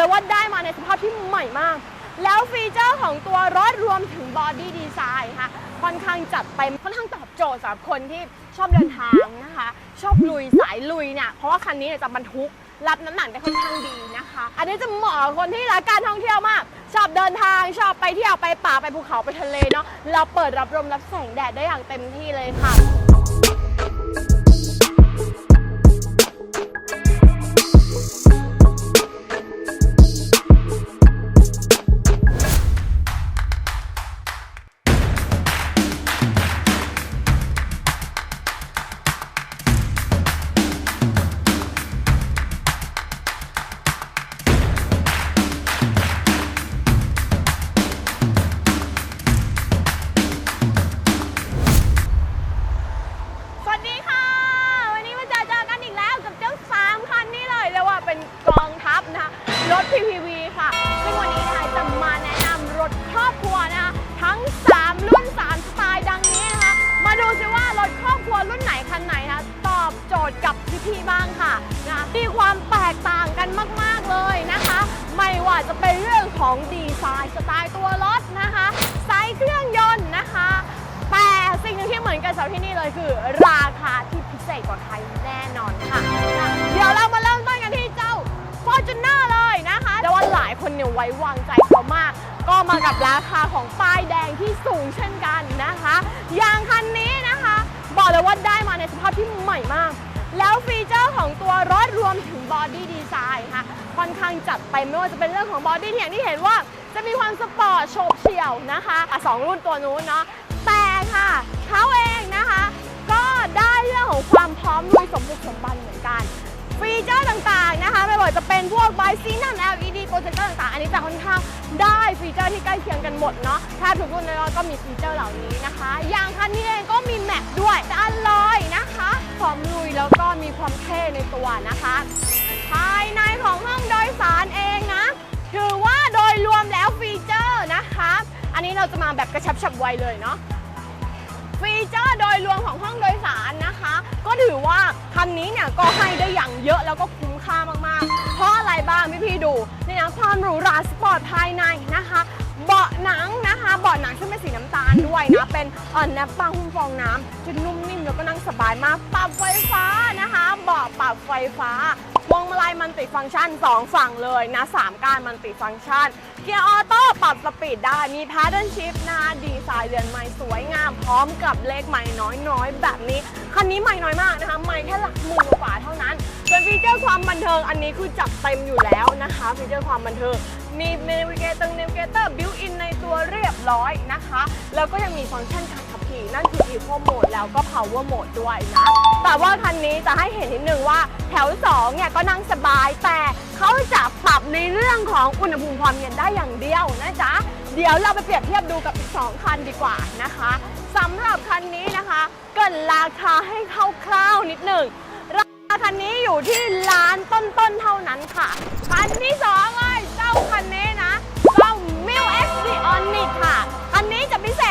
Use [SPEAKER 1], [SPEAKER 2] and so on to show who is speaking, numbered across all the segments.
[SPEAKER 1] เลยว่าได้มาในสภาพที่ใหม่มาก แล้วฟีเจอร์ของตัวรถรวมถึงบอดี้ดีไซน์ค่ะ ค่อนข้างจัดเต็มค่อนข้างตอบโจทย์สำหรับคนที่ชอบเดินทางนะคะ ชอบลุยสายลุยเนี่ยเพราะว่าคันนี้เนี่ยจะบรรทุกรับน้ำหนักได้ค่อนข้างดีนะคะ อันนี้จะเหมาะกับคนที่รักการท่องเที่ยวมาก ชอบเดินทางชอบไปเที่ยวไปป่าไปภูเขาไปทะเลเนาะเราเปิดรับลมรับแสงแดดได้อย่างเต็มที่เลยค่ะ รถ PPV ค่ะ ซึ่งวันนี้นะคะจะมาแนะนำรถครอบครัวนะคะทั้ง 3 รุ่น 3 สไตล์ดังนี้นะคะ มาดูซิว่ารถครอบครัวรุ่นไหนคันไหนนะตอบโจทย์กับพี่ๆบ้างค่ะนะมีความแตกต่างกันมากๆเลยนะคะ ไม่ว่าจะเป็นเรื่องของดีไซน์สไตล์ตัวรถนะคะไซส์เครื่องยนต์นะคะ แต่สิ่งหนึ่งที่เหมือนกันสำหรับที่นี่เลยคือ ราคาที่พิเศษกว่าใคร เนี่ยไว้วางใจเขามาก ก็มากับราคาของป้ายแดงที่สูงเช่นกันนะคะอย่างคันนี้นะคะ บอกเลยว่าได้มาในสภาพที่ใหม่มาก แล้วฟีเจอร์ของตัวรถรวมถึงบอดี้ดีไซน์ค่ะค่อนข้างจัดเต็มไม่ว่าจะเป็นเรื่องของบอดี้ที่อย่างที่เห็นว่าจะมีความสปอร์ตโฉบเฉี่ยวนะคะสองรุ่นตัวนู้นเนาะแต่ค่ะเขาเองนะคะ ก็ได้เรื่องของความพร้อมลุยสมบุกสมบันเหมือนกัน ฟีเจอร์ต่างๆนะคะไม่ว่าจะเป็นพวกไบซีนัม LED โปร เจคเตอร์ต่างๆ อันนี้จะค่อนข้างได้ฟีเจอร์ที่ใกล้เคียงกันหมดเนาะถ้าทุกรุ่นในรถก็มีฟีเจอร์เหล่านี้นะคะ อย่างคันนี้เองก็มีแม็กด้วยอันลอยนะคะพร้อมลุยแล้วก็มีความเท่ในตัวนะคะ ภายในของห้องโดยสารเองนะ ถือว่าโดยรวมแล้วฟีเจอร์นะคะ อันนี้เราจะมาแบบกระชับฉับไวเลยเนาะฟีเจอร์โดยรวมของห้องโดยสารนะคะ ก็ถือว่าคันนี้เนี่ยก็ให้ได้อย่างเยอะแล้วก็คุ้มค่ามากๆเพราะ บ้างพี่ๆดูนี่นะความหรูหราสปอร์ตภายในนะคะ เบาะหนังนะคะเบาะหนังซึ่งเป็นสีน้ำตาลด้วยนะ เป็นเอ่อแนบปังหุ้มฟองน้ำจะนุ่มนิ่มแล้วก็นั่งสบายมากปรับไฟฟ้านะคะเบาะปรับไฟฟ้า วงมาลัยมันติฟังก์ชัน 2 ฝั่งเลยนะสามการมันติฟังก์ชัน เกียร์ออโต้ปรับสปีดได้มีพาร์ดชิฟนะดีไซน์เรือนใหม่สวยงาม พร้อมกับเลขใหม่น้อยๆ แบบนี้ คันนี้ใหม่น้อยมากนะคะใหม่แค่หลักหมื่นกว่าเท่านั้น ส่วนฟีเจอร์ความบันเทิงอันนี้คือจัดเต็มอยู่แล้วนะคะ ฟีเจอร์ความบันเทิงมี Navigator Navigator built in ในตัวเรียบร้อยนะคะ แล้วก็ยังมีฟังก์ชันการ ขี่นั่นคือ Eco Mode แล้วก็ Power Mode ด้วยนะ แต่ว่าคันนี้จะให้เห็นนิดนึงว่าแถว2เนี่ยก็นั่งสบายแต่เขาจะปรับในเรื่องของอุณหภูมิความเย็นได้อย่างเดียวนะจ๊ะ เดี๋ยวเราไปเปรียบเทียบดูกับอีก 2 คันดีกว่านะคะสำหรับคันนี้นะคะเกินราคาให้คร่าวๆนิดหนึ่งราคาคันนี้อยู่ที่ล้านต้นๆเท่านั้นค่ะคันที่สองเลยเจ้าคันนี้นะเจ้า m i l X d i o n i c ค่ะคันนี้จะ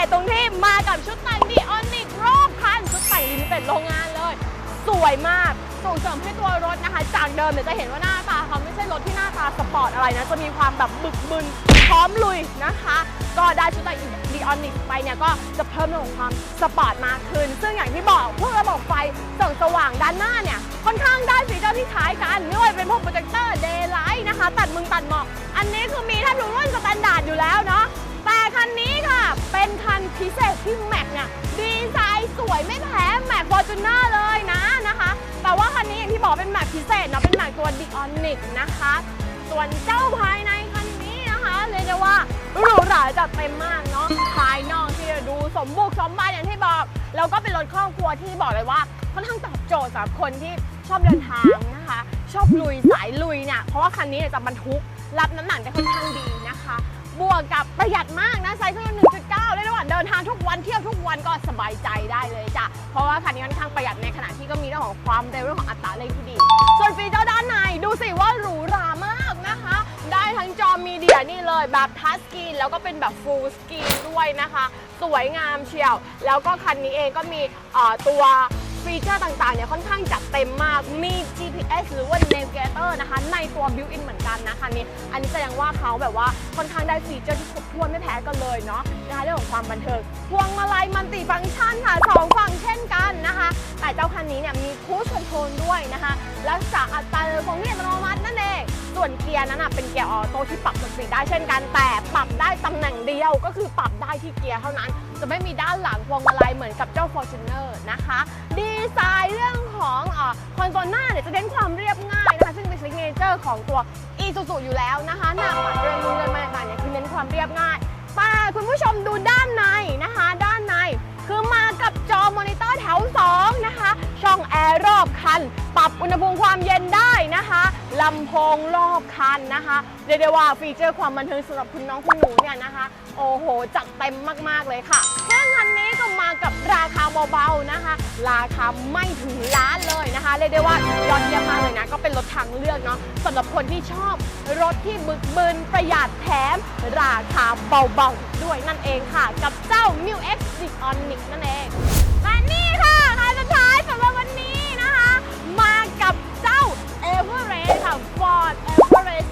[SPEAKER 1] ษตรงที่มากับชุดแต่ง d i o n i c รอบคัน ชุดแต่งลิมิเต็ดโรงงานเลย สวยมากส่งเสริมให้ตัวรถนะคะ จากเดิมเนี่ยจะเห็นว่าหน้าตาเขาไม่ใช่รถที่หน้าตาสปอร์ตอะไรนะ จะมีความแบบบึกบึนพร้อมลุยนะคะ ก็ได้ชุดแต่งดีออนิกไปเนี่ยก็จะเพิ่มเรื่องของความสปอร์ตมากขึ้น ซึ่งอย่างที่บอกพวกระบบไฟส่องสว่างด้านหน้าเนี่ยค่อนข้างได้ฟีเจอร์ที่คล้ายกันไม่ว่าเป็นพวกโปรเจคเตอร์เดย์ไลท์นะคะ ตัดมึงตัดหมอก อันนี้คือมีถ้าดูรุ่นสแตนดาร์ดอยู่แล้วเนาะ พิเศษที่แม็กเนี่ยดีไซน์สวยไม่แพ้แม็กฟอร์จูเนอร์เลยนะนะคะ แต่ว่าคันนี้อย่างที่บอกเป็นแม็กพิเศษเนาะเป็นแม็กตัวดิออนิกนะคะ ส่วนเจ้าภายในคันนี้นะคะเรียกได้ว่าหรูหราจัดเต็มมากเนาะภายนอกที่จะดูสมบุกสมบันอย่างที่บอกแล้วก็เป็นรถครอบครัวที่บอกเลยว่าค่อนข้างตอบโจทย์สำหรับคนที่ชอบเดินทางนะคะ ชอบลุยสายลุยเนี่ยเพราะว่าคันนี้เนี่ยจะบรรทุกรับน้ำหนักได้ค่อนข้างดีนะ บวกกับประหยัดมากนะไซส์เครื่องยนต์1.9เรียกได้ว่างเดินทางทุกวันเที่ยวทุกวันก็สบายใจได้เลยจ้ะ เพราะว่าคันนี้ค่อนข้างประหยัดในขณะที่ก็มีเรื่องของความเร็วเรื่องของอัตราเร่งที่ดี ส่วนฟีเจอร์ด้านในดูสิว่าหรูหรามากนะคะ ได้ทั้งจอมีเดียนี่เลยแบบทัชสกรีนแล้วก็เป็นแบบฟูลสกรีนด้วยนะคะ สวยงามเชียว แล้วก็คันนี้เองก็มีตัว ฟีเจอร์ต่างๆเนี่ยค่อนข้างจัดเต็มมากมี GPS หรือว่า Navigator นะคะ ในตัว built-in เหมือนกันนะคะนี่อันนี้แสดงว่าเขาแบบว่าค่อนข้างได้ฟีเจอร์ที่ครบถ้วนไม่แพ้กันเลยเนาะนะคะเรื่องของความบันเทิงพวงมาลัยมันติฟังก์ชันค่ะสองฝั่งเช่นกันนะคะ แต่เจ้าคันนี้เนี่ยมีคูชคอนโทรลด้วยนะคะรักษาอัตราเร็วคงที่อัตโนมัตินั่นเอง ส่วนเกียร์นั้นนะเป็นเกียร์ออโต้ที่ปรับสปีดได้เช่นกัน แต่ปรับได้ตำแหน่งเดียวก็คือปรับได้ที่เกียร์เท่านั้น จะไม่มีด้านหลังพวงมาลัยเหมือนกับเจ้า Fortuner นะคะ ดีไซน์เรื่องของคอนโซลหน้าเนี่ยจะเน้นความเรียบง่ายนะคะซึ่งเป็นซิกเนเจอร์ของตัว Isuzu อยู่แล้วนะคะหน้าปัดเรือนนูนเรือนไม้ต่างๆเนี่ยคือเน้นความเรียบง่ายแต่คุณผู้ชมดูด้านในนะคะ ด้านในคือมากับจอมอนิเตอร์แถว2นะคะช่องแอร์รอบคัน ปรับอุณหภูมิความเย็นได้ นะคะลำโพงรอบคันนะคะเรียกได้ว่าฟีเจอร์ความบันเทิงสำหรับคุณน้องคุณหนูเนี่ยนะคะ โอ้โห จัดเต็มมากๆเลยค่ะซึ่งคันนี้ก็มากับราคาเบาๆนะคะ ราคาไม่ถึงล้านเลยนะคะเรียกได้ว่ายอดเยี่ยมมากเลยนะ ก็เป็นรถทางเลือกเนาะสำหรับคนที่ชอบรถที่บึกบึนประหยัดแถม ราคาเบาๆด้วยนั่นเองค่ะ กับเจ้า m i w X d i o n i c นั่นเอง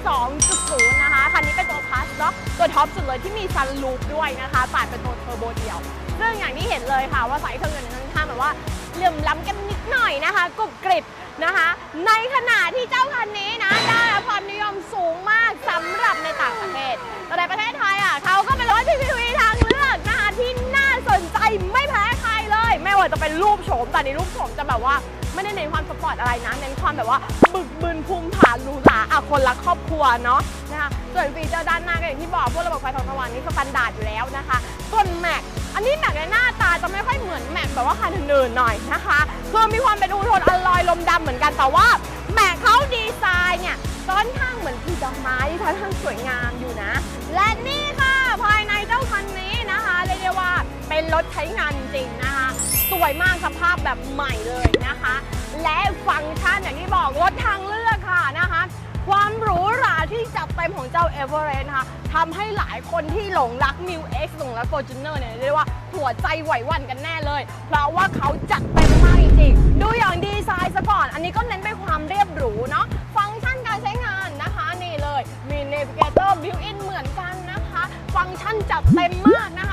[SPEAKER 1] 2.0 นะคะ คันนี้เป็นตัวพัสเนาะตัวท็อปสุดเลยที่มีซันลูปด้วยนะคะตัดเป็นตัวเทอร์โบเดียว ซึ่งอย่างที่เห็นเลยค่ะว่าสายเครื่องยนต์นั้นค่อนข้างแบบว่าเหลื่อมล้ำกันนิดหน่อยนะคะกรุบกริบนะคะ ในขณะที่เจ้าคันนี้นะได้รับความนิยมสูงมากสำหรับในต่างประเทศ แต่ในประเทศไทยอะเขาก็เป็นรถ PPV ทางเลือกนะคะที่น่าสนใจไม่แพ้ใครเลย ไม่ว่าจะเป็นรูปโฉมแต่ในรูปโฉมจะแบบว่า ไม่ได้เน้นความสปอร์ตอะไรนะ เน้นความแบบว่าบึกบึนภูมิฐานหรูหราอะคนรักครอบครัวเนาะนะคะส่วนฟีเจอร์ด้านหน้าก็อย่างที่บอกพวกระบบไฟทองสว่างนี่สแตนดาร์ดอยู่แล้วนะคะส่วนแม็กอันนี้แม็กในหน้าตาจะไม่ค่อยเหมือนแม็กแบบว่าคันอื่นๆหน่อยนะคะคือมีความเป็นอูโทนอลลอยลมดำเหมือนกันแต่ว่าแม็กเขาดีไซน์เนี่ยค่อนข้างเหมือนคือดอกไม้ที่ค่อนข้างสวยงามอยู่นะ และนี่ค่ะภายในเจ้าคันนี้นะคะเรียกได้ว่าเป็นรถใช้งานจริงนะคะ สวยมากสภาพแบบใหม่เลยนะคะ และฟังก์ชันอย่างที่บอกรถทางเลือกค่ะนะคะ ความหรูหราที่จัดเต็มของเจ้า e v e r e s t นะคะทำให้หลายคนที่หลงรัก New X หลงรัก Fortuner เนี่ยเรียกว่าหัวใจไหววันกันแน่เลย เพราะว่าเขาจัดเต็มมากจริงๆดูอย่างดีไซน์ซะก่อน อันนี้ก็เน้นไปความเรียบหรูเนาะฟังก์ชันการใช้งานนะคะนี่เลยมี Navigator built-in เหมือนกันนะคะ ฟังก์ชันจัดเต็มมากนะ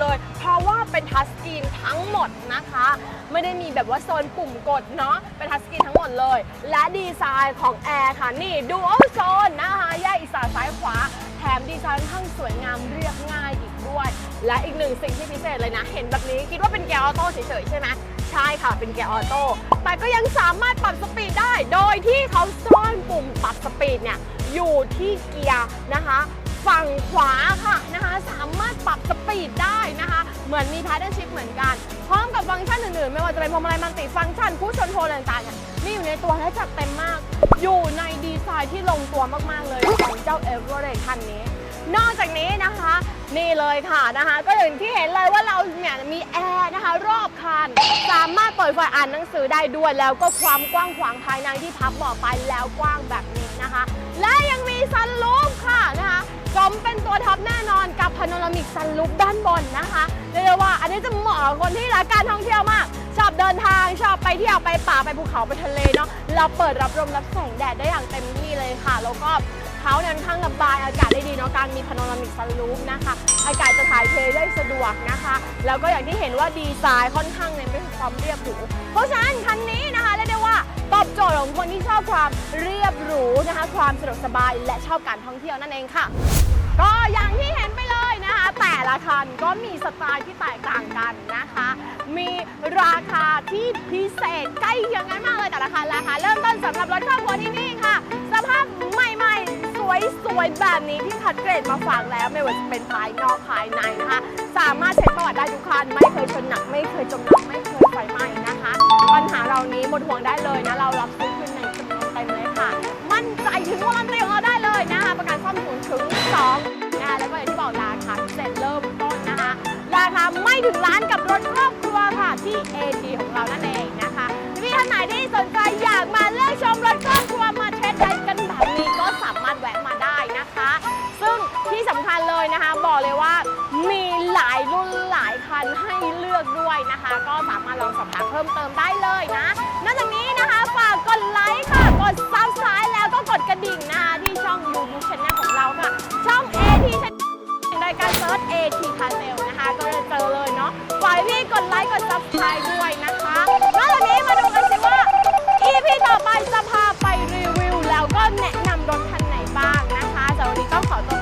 [SPEAKER 1] เลย เพราะว่าเป็นทัชสกรีนทั้งหมดนะคะ ไม่ได้มีแบบว่าโซนปุ่มกดเนาะเป็นทัชสกรีนทั้งหมดเลย และดีไซน์ของแอร์ค่ะนี่ Dual Zone นะคะแยกอีกซ้ายซ้ายขวา แถมดีไซน์ค่อนข้งสวยงามเรียบง่ายอีกด้วย และอีกหนึ่งสิ่งที่พิเศษเลยนะ เห็นแบบนี้คิดว่าเป็นเกียร์ออโต้เฉยๆใช่ไหมใช่ค่ะเป็นเกียร์ออโต้ แต่ก็ยังสามารถปรับสปีดได้ โดยที่เขาซ่อนปุ่มปรับสปีดเนี่ยอยู่ที่เกียร์นะคะ ฝั่งขวาค่ะนะคะ สามารถปรับสปีดได้ เหมือนมีพาร์ทเนอร์ชิพเหมือนกัน พร้อมกับฟังก์ชันอื่นๆ ไม่ว่าจะเป็นพวงมาลัยมัลติฟังก์ชันผู้ชนโทรต่างๆเนี่มีอยู่ในตัวและจัดเต็มมาก อยู่ในดีไซน์ที่ลงตัวมากๆเลยของเจ้า e v e r e s t คันนี้ นอกจากนี้นะคะ นี่เลยค่ะนะคะ ก็อย่างที่เห็นเลยว่าเราเนี่ยมีแอร์นะคะ รอบคัน สามารถเปิดไฟอ่านหนังสือได้ด้วยแล้วก็ความกว้างขวางภายในที่พับบอกไปแล้วกว้างแบบนี้นะคะ และยังมีซันรูฟ สมเป็นตัวท็อปแน่นอนกับพาโนรามิกซันรูฟด้านบนนะคะเรียกได้ว่าอันนี้จะเหมาะกับคนที่รักการท่องเที่ยวมาก ชอบเดินทางชอบไปเที่ยวไปป่าไปภูเขาไปทะเลเนาะเราเปิดรับลมรับแสงแดดได้อย่างเต็มที่เลยค่ะ แล้วก็เขาเนี่ยค่อนข้างระบายอากาศได้ดีเนาะการมีพาโนรามิกซันรูฟนะคะ อากาศจะถ่ายเทได้สะดวกนะคะ แล้วก็อย่างที่เห็นว่าดีไซน์ค่อนข้างเน้นไปที่ความเรียบหรูเพราะฉะนั้นคันนี้นะคะเรียกได้ว่าตอบโจทย์ของคนที่ชอบความเรียบหรูนะคะ ความสะดวกสบายและชอบการท่องเที่ยวนั่นเองค่ะ ก็อย่างที่เห็นไปเลยนะคะ แต่ละคันก็มีสไตล์ที่แตกต่างกันนะคะ มีราคาที่พิเศษใกล้เคียงกันมากเลยแต่ละคันราคาเริ่มต้นสำหรับรถครอบครัวที่นี่ค่ะ สภาพใหม่ๆ สวยๆ แบบนี้ที่คัดเกรดมาฝากแล้วไม่ว่าจะเป็นภายนอกภายในนะคะ สามารถเช็คประวัติได้ทุกคันไม่เคยชนหนักไม่เคยจมน้ำไม่เคยไฟไหม้นะคะ ปัญหาเหล่านี้หมดห่วงได้เลยนะเรารับซื้อ ไม่ถึงล้านกับรถครอบครัวค่ะที่ AT ของเรานั่นเองนะคะพี่ท่านไหนที่สนใจอยากมาเลือกชมรถครอบครัวมาเทสไดกันแบบนี้ก็สามารถแวะมาได้นะคะ ซึ่งที่สำคัญเลยนะคะ บอกเลยว่ามีหลายรุ่นหลายคันให้เลือกด้วยนะคะ ก็สามารถลองสอบถามเพิ่มเติมได้เลยนะนอกจากนี้นะคะฝากกดไลค์ค่ะกด subscribe แล้วก็กดกระดิ่งนะคะที่ช่อง YouTube Channel ของเราค่ะายการเซิร์ช AT c h a n เซลนะคะ ก็จะเจอเลยเนาะฝากพี่กดไลค์กดซับสไครด้วยนะคะแล้ววันนี้มาดูกันสิว่า EP ต่อไปจะพาไปรีวิว แล้วก็แนะนำรถคันไหนบ้างนะคะแต่วันนี้ต้องขอตัว